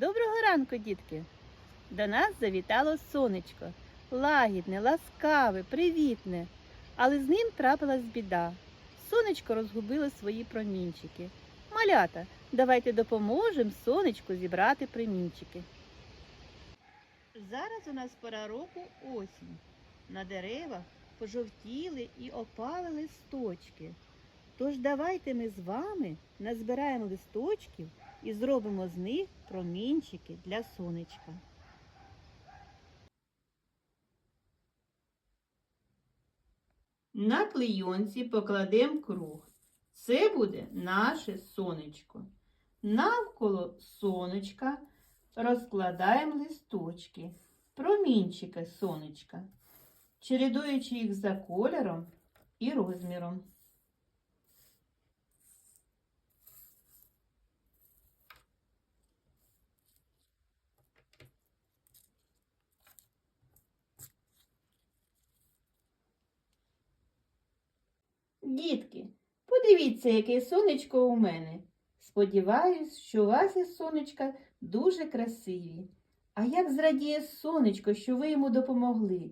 Доброго ранку, дітки! До нас завітало сонечко. Лагідне, ласкаве, привітне. Але з ним трапилась біда. Сонечко розгубило свої промінчики. Малята, давайте допоможемо сонечку зібрати промінчики. Зараз у нас пора року осінь. На деревах пожовтіли і опали листочки. Тож давайте ми з вами назбираємо листочків і зробимо з них промінчики для сонечка. На клейонці покладемо круг. Це буде наше сонечко. Навколо сонечка розкладаємо листочки, промінчики сонечка, чередуючи їх за кольором і розміром. Дітки, подивіться, яке сонечко у мене. Сподіваюсь, що у вас із сонечка дуже красиві. А як зрадіє сонечко, що ви йому допомогли.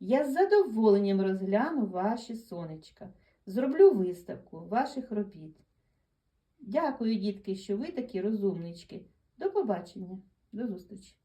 Я з задоволенням розгляну ваші сонечка, зроблю виставку ваших робіт. Дякую, дітки, що ви такі розумнички. До побачення, до зустрічі!